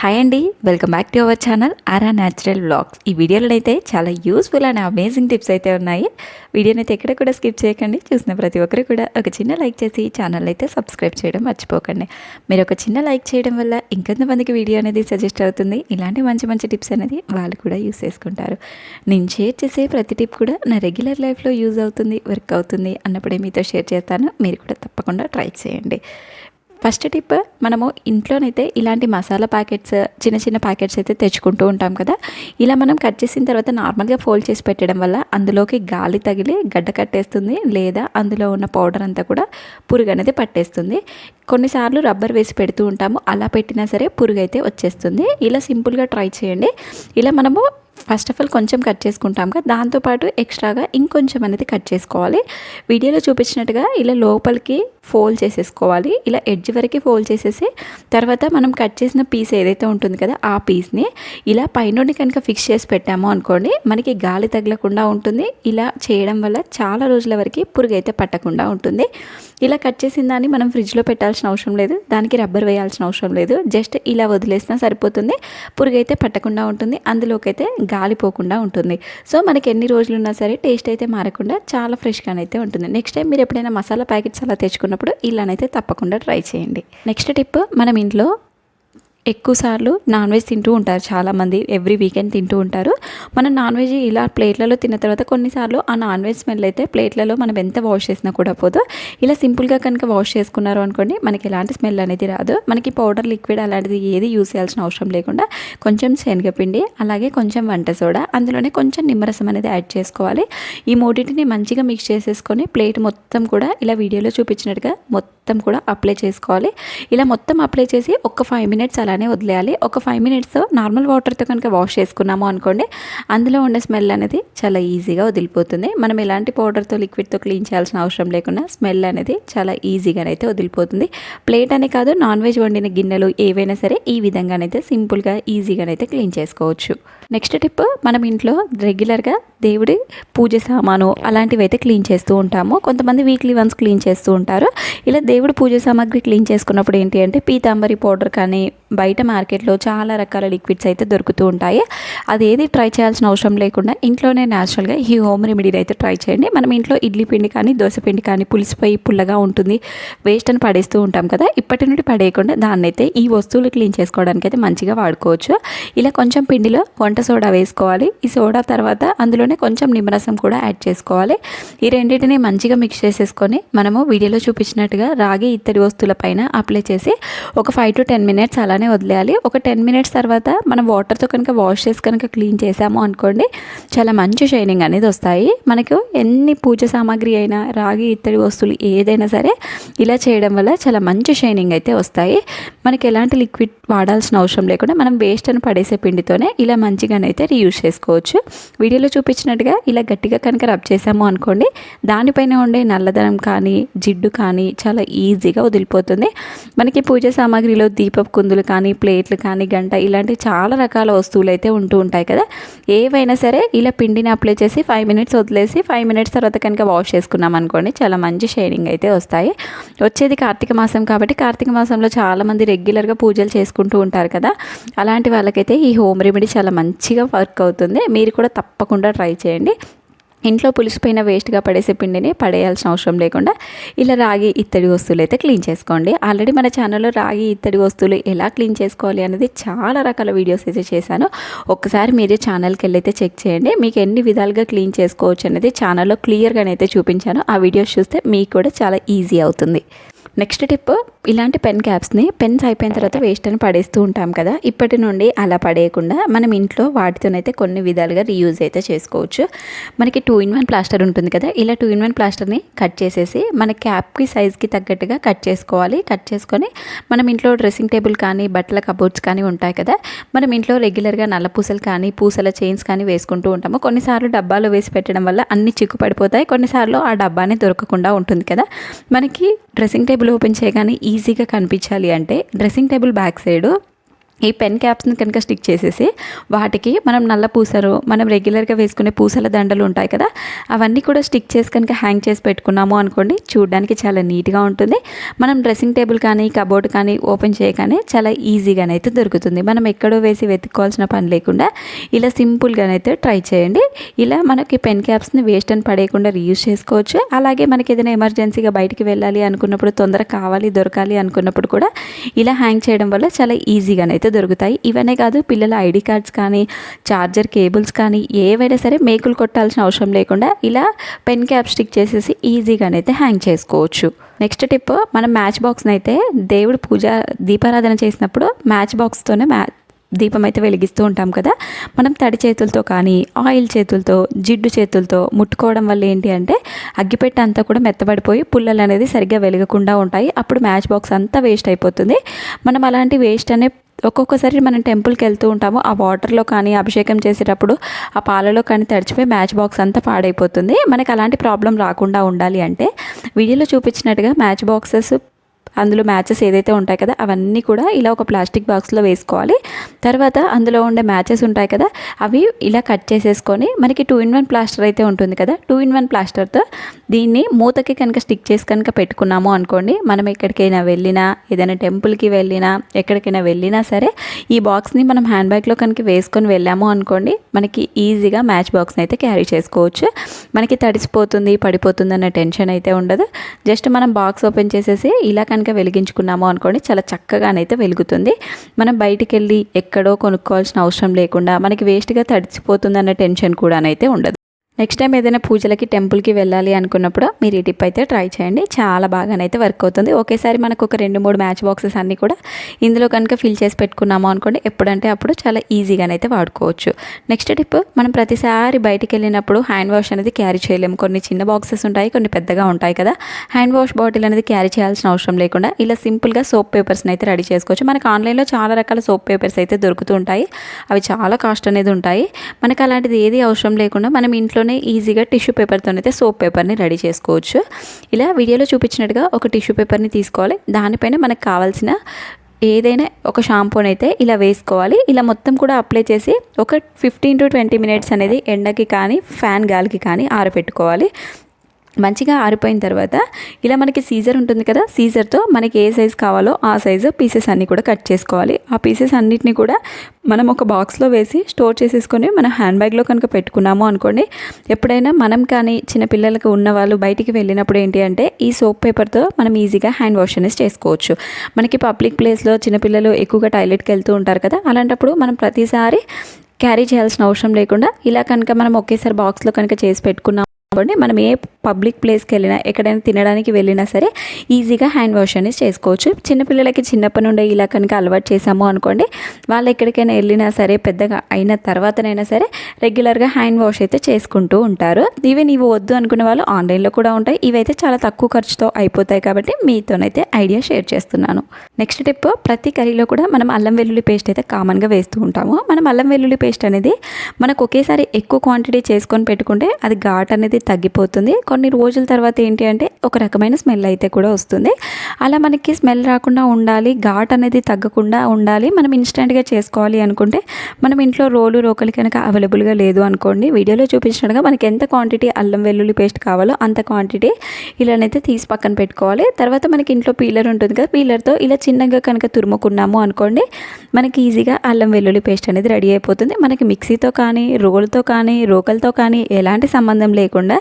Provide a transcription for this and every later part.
Hi అండి welcome back to our channel Aura natural vlogs ఈ వీడియోలో అయితే చాలా యూస్ఫుల్ అండ్ అమేజింగ్ టిప్స్ అయితే ఉన్నాయి. వీడియోని అయితే ఎక్కడ కూడా స్కిప్ చేయకండి చూసిన ప్రతి ఒక్కరు కూడా ఒక చిన్న లైక్ చేసి ఛానల్ అయితే సబ్స్క్రైబ్ చేయడం మర్చిపోకండి. మీరు ఒక చిన్న లైక్ చేయడం వల్ల ఇంకొంతమందికి వీడియో అనేది సజెస్ట్ అవుతుంది. ఇలాంటి మంచి మంచి టిప్స్ అనేది వాళ్ళు కూడా యూస్ చేసుకుంటారు. నేను షేర్ చేసే ప్రతి టిప్ కూడా నా రెగ్యులర్ లైఫ్లో యూజ్ అవుతుంది వర్క్ అవుతుంది అన్నప్పుడే మీతో షేర్ చేస్తాను. మీరు కూడా తప్పకుండా ట్రై చేయండి. ఫస్ట్ టిప్ మనము ఇంట్లోనైతే ఇలాంటి మసాలా ప్యాకెట్స్ చిన్న చిన్న ప్యాకెట్స్ అయితే తెచ్చుకుంటూ ఉంటాం కదా. ఇలా మనం కట్ చేసిన తర్వాత నార్మల్గా ఫోల్డ్ చేసి పెట్టడం వల్ల అందులోకి గాలి తగిలి గడ్డ కట్టేస్తుంది లేదా అందులో ఉన్న పౌడర్ అంతా కూడా పురుగు అనేది పట్టేస్తుంది. కొన్నిసార్లు రబ్బర్ వేసి పెడుతూ ఉంటాము అలా పెట్టినా సరే పురుగు అయితే వచ్చేస్తుంది. ఇలా సింపుల్గా ట్రై చేయండి. ఇలా మనము ఫస్ట్ ఆఫ్ ఆల్ కొంచెం కట్ చేసుకుంటాం కదా దాంతోపాటు ఎక్స్ట్రాగా ఇంకొంచెం అనేది కట్ చేసుకోవాలి. వీడియోలో చూపించినట్టుగా ఇలా లోపలికి ఫోల్డ్ చేసేసుకోవాలి. ఇలా ఎడ్జ్ వరకు ఫోల్డ్ చేసేసి తర్వాత మనం కట్ చేసిన పీస్ ఏదైతే ఉంటుంది కదా ఆ పీస్ని ఇలా పైనుండి కనుక ఫిక్స్ చేసి పెట్టాము అనుకోండి మనకి గాలి తగలకుండా ఉంటుంది. ఇలా చేయడం వల్ల చాలా రోజుల వరకు పురుగు అయితే పట్టకుండా ఉంటుంది. ఇలా కట్ చేసిన దాన్ని మనం ఫ్రిడ్జ్లో పెట్టాల్సిన అవసరం లేదు. దానికి రబ్బర్ వేయాల్సిన అవసరం లేదు. జస్ట్ ఇలా వదిలేసినా సరిపోతుంది. పురుగు అయితే పట్టకుండా ఉంటుంది. అందులోకి అయితే గాలి పోకుండా ఉంటుంది. సో మనకి ఎన్ని రోజులు ఉన్నా సరే టేస్ట్ అయితే మారకుండా చాలా ఫ్రెష్గానైతే ఉంటుంది. నెక్స్ట్ టైం మీరు ఎప్పుడైనా మసాలా ప్యాకెట్స్ అలా తెచ్చుకున్నప్పుడు ఇలానైతే తప్పకుండా ట్రై చేయండి. నెక్స్ట్ టిప్ మనం ఇంట్లో ఎక్కువ సార్లు నాన్ వెజ్ తింటూ ఉంటారు చాలామంది. ఎవ్రీ వీకెండ్ తింటూ ఉంటారు. మనం నాన్ వెజ్ ఇలా ప్లేట్లలో తిన్న తర్వాత కొన్నిసార్లు ఆ నాన్ వెజ్ స్మెల్ అయితే ప్లేట్లలో మనం ఎంత వాష్ చేసినా కూడా పోదు. ఇలా సింపుల్గా కనుక వాష్ చేసుకున్నారు అనుకోండి మనకి ఎలాంటి స్మెల్ అనేది రాదు. మనకి పౌడర్ లిక్విడ్ అలాంటిది ఏది యూస్ చేయాల్సిన అవసరం లేకుండా కొంచెం శనగపిండి అలాగే కొంచెం వంట సోడా అందులోనే కొంచెం నిమ్మరసం అనేది యాడ్ చేసుకోవాలి. ఈ మూడింటిని మంచిగా మిక్స్ చేసేసుకొని ప్లేట్ మొత్తం కూడా ఇలా వీడియోలో చూపించినట్టుగా మొత్తం కూడా అప్లై చేసుకోవాలి. ఇలా మొత్తం అప్లై చేసి ఒక ఫైవ్ మినిట్స్ అలానే వదిలేయాలి. ఒక ఫైవ్ మినిట్స్ నార్మల్ వాటర్తో కనుక వాష్ చేసుకున్నాము అనుకోండి అందులో ఉండే స్మెల్ అనేది చాలా ఈజీగా వదిలిపోతుంది. మనం ఎలాంటి పౌడర్తో లిక్విడ్తో క్లీన్ చేయాల్సిన అవసరం లేకుండా స్మెల్ అనేది చాలా ఈజీగానైతే వదిలిపోతుంది. ప్లేట్ అనే కాదు నాన్ వెజ్ వండిన గిన్నెలు ఏవైనా సరే ఈ విధంగానైతే సింపుల్గా ఈజీగానైతే క్లీన్ చేసుకోవచ్చు. నెక్స్ట్ టిప్ మనం ఇంట్లో రెగ్యులర్గా దేవుడి పూజ సామాను అలాంటివి అయితే క్లీన్ చేస్తూ ఉంటాము. కొంతమంది వీక్లీ వన్స్ క్లీన్ చేస్తూ ఉంటారు. ఇలా దేవుడి పూజ సామాగ్రి క్లీన్ చేసుకున్నప్పుడు ఏంటి అంటే పీతాంబరి పౌడర్ కానీ బయట మార్కెట్లో చాలా రకాల లిక్విడ్స్ అయితే దొరుకుతూ ఉంటాయి. అది ఏది ట్రై చేయాల్సిన అవసరం లేకుండా ఇంట్లోనే న్యాచురల్గా ఈ హోమ్ రెమెడీని అయితే ట్రై చేయండి. మనం ఇంట్లో ఇడ్లీ పిండి కానీ దోశ పిండి కానీ పులిసిపోయి పుల్లగా ఉంటుంది వేస్ట్ అని పడేస్తూ ఉంటాం కదా. ఇప్పటి నుండి పడేయకుండా దాన్ని అయితే ఈ వస్తువులు క్లీన్ చేసుకోవడానికి అయితే మంచిగా వాడుకోవచ్చు. ఇలా కొంచెం పిండిలో వంట సోడా వేసుకోవాలి. ఈ సోడా తర్వాత అందులోనే కొంచెం నిమ్మరసం కూడా యాడ్ చేసుకోవాలి. ఈ రెండింటిని మంచిగా మిక్స్ చేసేసుకొని మనము వీడియోలో చూపించినట్టుగా రాగి ఇత్తడి వస్తువుల పైన అప్లై చేసి ఒక ఫైవ్ టు టెన్ మినిట్స్ అలానే వదిలేయాలి. ఒక టెన్ మినిట్స్ తర్వాత మనం వాటర్తో కనుక వాష్ చేసి కనుక క్లీన్ చేసాము అనుకోండి చాలా మంచి షైనింగ్ అనేది వస్తాయి. మనకు ఎన్ని పూజ సామాగ్రి అయినా రాగి ఇత్తడి వస్తువులు ఏదైనా సరే ఇలా చేయడం వల్ల చాలా మంచి షైనింగ్ అయితే వస్తాయి. మనకి ఎలాంటి లిక్విడ్ వాడాల్సిన అవసరం లేకుండా మనం వేస్ట్ అని పడేసే పిండితోనే ఇలా మంచిగానైతే రీయూజ్ చేసుకోవచ్చు. వీడియోలో చూపించినట్టుగా ఇలా గట్టిగా కనుక రబ్ చేసాము అనుకోండి దానిపైన ఉండే నల్లదనం కానీ జిడ్డు కానీ చాలా ఈజీగా వదిలిపోతుంది. మనకి పూజ సామాగ్రిలో దీపపు కుందులు కానీ ప్లేట్లు కానీ గంట ఇలాంటి చాలా రకాల వస్తువులు అయితే ఉంటూ ఉంటాయి కదా. ఏవైనా సరే ఇలా పిండిని అప్లై చేసి ఫైవ్ మినిట్స్ వదిలేసి ఫైవ్ మినిట్స్ తర్వాత కనుక వాష్ చేసుకున్నాం అనుకోండి చాలా మంచి షైనింగ్ అయితే వస్తాయి. వచ్చేది కార్తీక మాసం కాబట్టి కార్తీక మాసంలో చాలామంది రెగ్యులర్గా పూజలు చేసుకుంటూ ఉంటారు కదా. అలాంటి వాళ్ళకైతే ఈ హోమ్ రెమెడీ చాలా మంచి మంచిగా వర్క్ అవుతుంది. మీరు కూడా తప్పకుండా ట్రై చేయండి. ఇంట్లో పులిసిపోయిన వేస్ట్గా పడేసే పిండిని పడేయాల్సిన అవసరం లేకుండా ఇలా రాగి ఇత్తడి వస్తువులు అయితే క్లీన్ చేసుకోండి. ఆల్రెడీ మన ఛానల్లో రాగి ఇత్తడి వస్తువులు ఎలా క్లీన్ చేసుకోవాలి అనేది చాలా రకాల వీడియోస్ అయితే చేశాను. ఒక్కసారి మీరే ఛానల్కి వెళ్ళైతే చెక్ చేయండి. మీకు ఎన్ని విధాలుగా క్లీన్ చేసుకోవచ్చు అనేది ఛానల్లో క్లియర్గానైతే చూపించాను. ఆ వీడియోస్ చూస్తే మీకు కూడా చాలా ఈజీ అవుతుంది. నెక్స్ట్ టిప్ ఇలాంటి పెన్ క్యాప్స్ని పెన్స్ అయిపోయిన తర్వాత వేస్ట్ అని పడేస్తూ ఉంటాం కదా. ఇప్పటి నుండి అలా పడేయకుండా మనం ఇంట్లో వాటితోనైతే కొన్ని విధాలుగా రీయూజ్ అయితే చేసుకోవచ్చు. మనకి టూ ఇన్ వన్ ప్లాస్టర్ ఉంటుంది కదా ఇలా టూ ఇన్ వన్ ప్లాస్టర్ని కట్ చేసేసి మన క్యాప్కి సైజ్కి తగ్గట్టుగా కట్ చేసుకోవాలి. కట్ చేసుకొని మనం ఇంట్లో డ్రెస్సింగ్ టేబుల్ కానీ బట్టల కబోర్డ్స్ కానీ ఉంటాయి కదా మనం ఇంట్లో రెగ్యులర్గా నల్ల పూసలు కానీ పూసల చైన్స్ కానీ వేసుకుంటూ ఉంటాము. కొన్నిసార్లు డబ్బాలో వేసి పెట్టడం వల్ల అన్ని చిక్కు పడిపోతాయి కొన్నిసార్లు ఆ డబ్బానే దొరకకుండా ఉంటుంది కదా. మనకి డ్రెస్సింగ్ టేబుల్ ఓపెన్ చేయగానే ఈజీగా కనిపించాలి అంటే డ్రెస్సింగ్ టేబుల్ బ్యాక్ సైడ్ ఈ పెన్ క్యాప్స్ని కనుక స్టిక్ చేసేసి వాటికి మనం నల్ల పూసలు మనం రెగ్యులర్గా వేసుకునే పూసల దండలు ఉంటాయి కదా అవన్నీ కూడా స్టిక్ చేసి కనుక హ్యాంగ్ చేసి పెట్టుకున్నాము అనుకోండి చూడడానికి చాలా నీట్గా ఉంటుంది. మనం డ్రెస్సింగ్ టేబుల్ కానీ కబోర్డ్ కానీ ఓపెన్ చేయగానే చాలా ఈజీగానైతే దొరుకుతుంది. మనం ఎక్కడో వేసి వెతుక్కోవాల్సిన పని లేకుండా ఇలా సింపుల్గానైతే ట్రై చేయండి. ఇలా మనకి పెన్ క్యాప్స్ని వేస్ట్ అని పడేయకుండా రీయూజ్ చేసుకోవచ్చు. అలాగే మనకి ఏదైనా ఎమర్జెన్సీగా బయటికి వెళ్ళాలి అనుకున్నప్పుడు తొందరగా కావాలి దొరకాలి అనుకున్నప్పుడు కూడా ఇలా హ్యాంగ్ చేయడం వల్ల చాలా ఈజీగానైతే దొరుకుతాయి. ఇవనే కాదు పిల్లల ఐడి కార్డ్స్ కానీ చార్జర్ కేబుల్స్ కానీ ఏవైనా సరే మేకులు కొట్టాల్సిన అవసరం లేకుండా ఇలా పెన్ క్యాప్ స్టిక్ చేసేసి ఈజీగానైతే హ్యాంగ్ చేసుకోవచ్చు. నెక్స్ట్ టిప్ మనం మ్యాచ్ బాక్స్ని అయితే దేవుడు పూజ దీపారాధన చేసినప్పుడు మ్యాచ్ బాక్స్తోనే మ్యా దీపం అయితే వెలిగిస్తూ ఉంటాం కదా. మనం తడి చేతులతో కానీ ఆయిల్ చేతులతో జిడ్డు చేతులతో ముట్టుకోవడం వల్ల ఏంటి అంటే అగ్గిపెట్టె అంతా కూడా మెత్తబడిపోయి పుల్లలు అనేది సరిగ్గా వెలగకుండా ఉంటాయి. అప్పుడు మ్యాచ్ బాక్స్ అంతా వేస్ట్ అయిపోతుంది. మనం అలాంటి వేస్ట్ అనే ఒక్కొక్కసారి మనం టెంపుల్కి వెళ్తూ ఉంటాము. ఆ వాటర్లో కానీ అభిషేకం చేసేటప్పుడు ఆ పాలలో కానీ తడిచిపోయి మ్యాచ్ బాక్స్ అంతా పాడైపోతుంది. మనకు అలాంటి ప్రాబ్లం రాకుండా ఉండాలి అంటే వీడియోలో చూపించినట్టుగా మ్యాచ్ బాక్సెస్ అందులో మ్యాచెస్ ఏదైతే ఉంటాయి కదా అవన్నీ కూడా ఇలా ఒక ప్లాస్టిక్ బాక్స్లో వేసుకోవాలి. తర్వాత అందులో ఉండే మ్యాచెస్ ఉంటాయి కదా అవి ఇలా కట్ చేసేసుకొని మనకి టూ ఇన్ వన్ ప్లాస్టర్ అయితే ఉంటుంది కదా టూ ఇన్ వన్ ప్లాస్టర్తో దీన్ని మూతకి కనుక స్టిక్ చేసి కనుక పెట్టుకున్నాము అనుకోండి మనం ఎక్కడికైనా వెళ్ళినా ఏదైనా టెంపుల్కి వెళ్ళినా ఎక్కడికైనా వెళ్ళినా సరే ఈ బాక్స్ని మనం హ్యాండ్ బ్యాగ్లో కనుక వేసుకొని వెళ్ళాము అనుకోండి మనకి ఈజీగా మ్యాచ్ బాక్స్ని అయితే క్యారీ చేసుకోవచ్చు. మనకి తడిసిపోతుంది పడిపోతుంది అన్న టెన్షన్ అయితే ఉండదు. జస్ట్ మనం బాక్స్ ఓపెన్ చేసేసి ఇలా కనుక వెలిగించుకున్నాము అనుకోండి చాలా చక్కగానైతే వెలుగుతుంది. మనం బయటికి వెళ్ళి ఎక్కడో కొనుక్కోవాల్సిన అవసరం లేకుండా మనకి వేస్ట్గా తడిచిపోతుంది అన్న టెన్షన్ కూడానైతే ఉండదు. నెక్స్ట్ టైం ఏదైనా పూజలకి టెంపుల్కి వెళ్ళాలి అనుకున్నప్పుడు మీరు ఈ టిప్ అయితే ట్రై చేయండి. చాలా బాగానైతే వర్క్ అవుతుంది. ఒకేసారి మనకు ఒక రెండు మూడు మ్యాచ్ బాక్సెస్ అన్నీ కూడా ఇందులో కనుక ఫిల్ చేసి పెట్టుకున్నాము అనుకోండి ఎప్పుడంటే అప్పుడు చాలా ఈజీగానైతే వాడుకోవచ్చు. నెక్స్ట్ టిప్ మనం ప్రతిసారి బయటికి వెళ్ళినప్పుడు హ్యాండ్ వాష్ అనేది క్యారీ చేయలేము. కొన్ని చిన్న బాక్సెస్ ఉంటాయి కొన్ని పెద్దగా ఉంటాయి కదా. హ్యాండ్ వాష్ బాటిల్ అనేది క్యారీ చేయాల్సిన అవసరం లేకుండా ఇలా సింపుల్గా సోప్ పేపర్స్ని అయితే రెడీ చేసుకోవచ్చు. మనకు ఆన్లైన్లో చాలా రకాల సోప్ పేపర్స్ అయితే దొరుకుతూ ఉంటాయి. అవి చాలా కాస్ట్ అనేది ఉంటాయి. మనకు అలాంటిది ఏది అవసరం లేకుండా మనం ఇంట్లో ఇంట్లోనే ఈజీగా టిష్యూ పేపర్తోనైతే సోప్ పేపర్ని రెడీ చేసుకోవచ్చు. ఇలా వీడియోలో చూపించినట్టుగా ఒక టిష్యూ పేపర్ని తీసుకోవాలి. దానిపైన మనకు కావాల్సిన ఏదైనా ఒక షాంపూని అయితే ఇలా వేసుకోవాలి. ఇలా మొత్తం కూడా అప్లై చేసి ఒక ఫిఫ్టీన్ టు ట్వంటీ మినిట్స్ అనేది ఎండకి కానీ ఫ్యాన్ గాలికి కానీ ఆరబెట్టుకోవాలి. మంచిగా ఆరిపోయిన తర్వాత ఇలా మనకి సీజర్ ఉంటుంది కదా సీజర్తో మనకి ఏ సైజ్ కావాలో ఆ సైజు పీసెస్ అన్నీ కూడా కట్ చేసుకోవాలి. ఆ పీసెస్ అన్నిటిని కూడా మనం ఒక బాక్స్లో వేసి స్టోర్ చేసేసుకొని మన హ్యాండ్ బ్యాగ్లో కనుక పెట్టుకున్నాము అనుకోండి ఎప్పుడైనా మనం కానీ చిన్న పిల్లలకు ఉన్న వాళ్ళు బయటికి వెళ్ళినప్పుడు ఏంటి అంటే ఈ సోప్ పేపర్తో మనం ఈజీగా హ్యాండ్ వాష్ అనేది చేసుకోవచ్చు. మనకి పబ్లిక్ ప్లేస్లో చిన్నపిల్లలు ఎక్కువగా టాయిలెట్కి వెళ్తూ ఉంటారు కదా అలాంటప్పుడు మనం ప్రతిసారి క్యారీ చేయాల్సిన అవసరం లేకుండా ఇలా కనుక మనం ఒకేసారి బాక్స్లో కనుక చేసి పెట్టుకున్నాం అనుకోండి మనం ఏ పబ్లిక్ ప్లేస్కి వెళ్ళినా ఎక్కడైనా తినడానికి వెళ్ళినా సరే ఈజీగా హ్యాండ్ వాష్ అనేది చేసుకోవచ్చు. చిన్నపిల్లలకి చిన్నప్పటి నుండే ఇలా కనుక అలవాటు చేసాము అనుకోండి వాళ్ళు ఎక్కడికైనా వెళ్ళినా సరే పెద్దగా అయిన తర్వాతనైనా సరే రెగ్యులర్గా హ్యాండ్ వాష్ అయితే చేసుకుంటూ ఉంటారు. ఇవి నీవు వద్దు అనుకునే వాళ్ళు ఆన్లైన్లో కూడా ఉంటాయి. ఇవైతే చాలా తక్కువ ఖర్చుతో అయిపోతాయి కాబట్టి మీతోనైతే ఐడియా షేర్ చేస్తున్నాను. నెక్స్ట్ టిప్ ప్రతి కర్రీలో కూడా మనం అల్లం వెల్లుల్లి పేస్ట్ అయితే కామన్గా వేస్తూ ఉంటాము. మనం అల్లం వెల్లుల్లి పేస్ట్ అనేది మనకు ఒకేసారి ఎక్కువ క్వాంటిటీ చేసుకొని పెట్టుకుంటే అది ఘాట్ అనేది తగ్గిపోతుంది. కొన్ని రోజుల తర్వాత ఏంటి అంటే ఒక రకమైన స్మెల్ అయితే కూడా వస్తుంది. అలా మనకి స్మెల్ రాకుండా ఉండాలి ఘాట్ అనేది తగ్గకుండా ఉండాలి. మనం ఇన్స్టెంట్గా చేసుకోవాలి అనుకుంటే మనం ఇంట్లో రోలు రోకలి కనుక అవైలబుల్గా లేదు అనుకోండి వీడియోలో చూపించినట్టుగా మనకి ఎంత క్వాంటిటీ అల్లం వెల్లుల్లి పేస్ట్ కావాలో అంత క్వాంటిటీ ఇలానైతే తీసి పక్కన పెట్టుకోవాలి. తర్వాత మనకి ఇంట్లో పీలర్ ఉంటుంది కదా పీలర్తో ఇలా చిన్నగా కనుక తురుముకున్నాము అనుకోండి మనకి ఈజీగా అల్లం వెల్లుల్లి పేస్ట్ అనేది రెడీ అయిపోతుంది. మనకి మిక్సీతో కానీ రోల్తో కానీ రోకలతో కానీ ఎలాంటి సంబంధం లేకుండా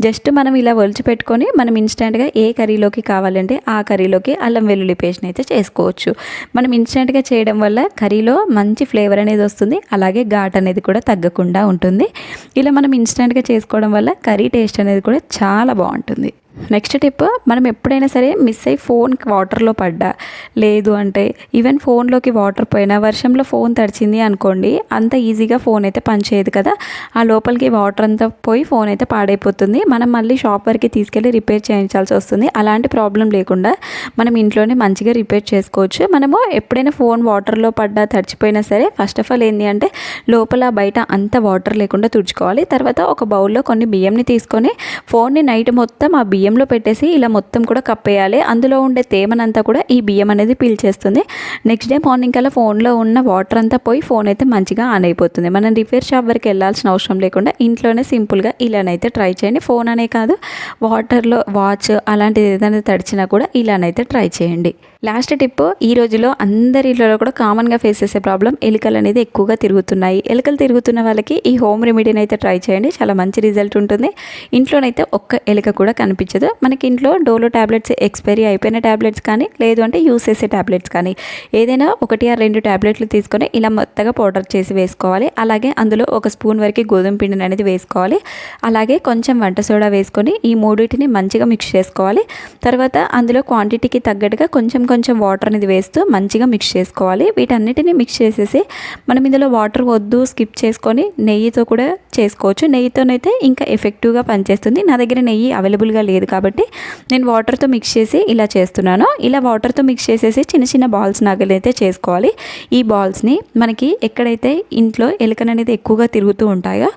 జస్ట్ మనం ఇలా ఒలిచి పెట్టుకొని మనం ఇన్స్టెంట్గా ఏ కర్రీలోకి కావాలంటే ఆ కర్రీలోకి అల్లం వెల్లుల్లి పేస్ట్ని అయితే చేసుకోవచ్చు. మనం ఇన్స్టెంట్గా చేయడం వల్ల కర్రీలో మంచి ఫ్లేవర్ అనేది వస్తుంది. అలాగే ఘాట్ అనేది కూడా తగ్గకుండా ఉంటుంది. ఇలా మనం ఇన్స్టెంట్గా చేసుకోవడం వల్ల కర్రీ టేస్ట్ అనేది కూడా చాలా బాగుంటుంది. నెక్స్ట్ టిప్ మనం ఎప్పుడైనా సరే మిస్ అయ్యి ఫోన్ వాటర్లో పడ్డా? లేదు అంటే ఈవెన్ ఫోన్లోకి వాటర్ పోయినా వర్షంలో ఫోన్ తడిచింది అనుకోండి అంత ఈజీగా ఫోన్ అయితే పనిచేయదు కదా? ఆ లోపలికి వాటర్ అంతా పోయి ఫోన్ అయితే పాడైపోతుంది. మనం మళ్ళీ షాప్ వరకు తీసుకెళ్ళి రిపేర్ చేయించాల్సి వస్తుంది. అలాంటి ప్రాబ్లం లేకుండా మనం ఇంట్లోనే మంచిగా రిపేర్ చేసుకోవచ్చు. మనము ఎప్పుడైనా ఫోన్ వాటర్లో పడ్డా తడిచిపోయినా సరే ఫస్ట్ ఆఫ్ ఆల్ ఏంటి అంటే లోపల బయట అంత వాటర్ లేకుండా తుడుచుకోవాలి. తర్వాత ఒక బౌల్లో కొన్ని బియ్యంని తీసుకొని ఫోన్ని నైట్ మొత్తం ఆ బియ్యం బియ్యంలో పెట్టేసి ఇలా మొత్తం కూడా కప్పేయాలి. అందులో ఉండే తేమనంతా కూడా ఈ బియ్యం అనేది పీల్చేస్తుంది. నెక్స్ట్ డే మార్నింగ్ కల్లా ఫోన్లో ఉన్న వాటర్ అంతా పోయి ఫోన్ అయితే మంచిగా ఆన్ అయిపోతుంది. మనం రిపేర్ షాప్ వరకు వెళ్ళాల్సిన అవసరం లేకుండా ఇంట్లోనే సింపుల్గా ఇలానైతే ట్రై చేయండి. ఫోన్ అనే కాదు వాటర్లో వాచ్ అలాంటిది ఏదైనా తడిచినా కూడా ఇలానైతే ట్రై చేయండి. లాస్ట్ టిప్ ఈ రోజులో అందరి ఇళ్ళలో కూడా కామన్గా ఫేస్ చేసే ప్రాబ్లం ఎలుకలు అనేది ఎక్కువగా తిరుగుతున్నాయి. ఎలుకలు తిరుగుతున్న వాళ్ళకి ఈ హోమ్ రెమెడీని అయితే ట్రై చేయండి. చాలా మంచి రిజల్ట్ ఉంటుంది. ఇంట్లోనైతే ఒక్క ఎలుక కూడా కనిపించదు. మనకి ఇంట్లో డోలో ట్యాబ్లెట్స్ ఎక్స్పైరీ అయిపోయిన ట్యాబ్లెట్స్ కానీ లేదు అంటే యూస్ చేసే ట్యాబ్లెట్స్ కానీ ఏదైనా ఒకటి ఆ రెండు ట్యాబ్లెట్లు తీసుకొని ఇలా మొత్తగా పౌడర్ చేసి వేసుకోవాలి. అలాగే అందులో ఒక స్పూన్ వరకు గోధుమ పిండిని అనేది వేసుకోవాలి. అలాగే కొంచెం వంట సోడా వేసుకొని ఈ మూడింటిని మంచిగా మిక్స్ చేసుకోవాలి. తర్వాత అందులో క్వాంటిటీకి తగ్గట్టుగా కొంచెం కొంచెం వాటర్ అనేది వేస్తూ మంచిగా మిక్స్ చేసుకోవాలి. వీటన్నిటిని మిక్స్ చేసేసి మనం ఇందులో వాటర్ వద్దు స్కిప్ చేసుకొని నెయ్యితో కూడా చేసుకోవచ్చు. నెయ్యితోనైతే ఇంకా ఎఫెక్టివ్గా పనిచేస్తుంది. నా దగ్గర నెయ్యి అవైలబుల్గా లేదు కాబట్టి నేను వాటర్తో మిక్స్ చేసి ఇలా చేస్తున్నాను. ఇలా వాటర్తో మిక్స్ చేసేసి చిన్న చిన్న బాల్స్ నగలైతే చేసుకోవాలి. ఈ బాల్స్ని మనకి ఎక్కడైతే ఇంట్లో ఎలుకలు అనేది ఎక్కువగా తిరుగుతూ ఉంటాయో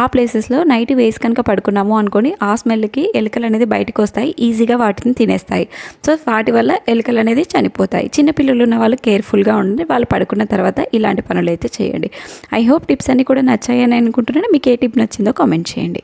ఆ ప్లేసెస్లో నైట్ వేసి కనుక పడుకున్నాము అనుకోని ఆ స్మెల్కి ఎలుకలు అనేది బయటకు వస్తాయి. ఈజీగా వాటిని తినేస్తాయి. సో వాటి వల్ల ఎలుకలు అనేది చనిపోతాయి. చిన్నపిల్లలు ఉన్న వాళ్ళు కేర్ఫుల్గా ఉండండి. వాళ్ళు పడుకున్న తర్వాత ఇలాంటి పనులు అయితే చేయండి. ఐ హోప్ టిప్స్ అన్నీ కూడా నచ్చాయని అనుకుంటున్నాను. మీకు ఏ టిప్ నచ్చిందో కామెంట్ చేయండి.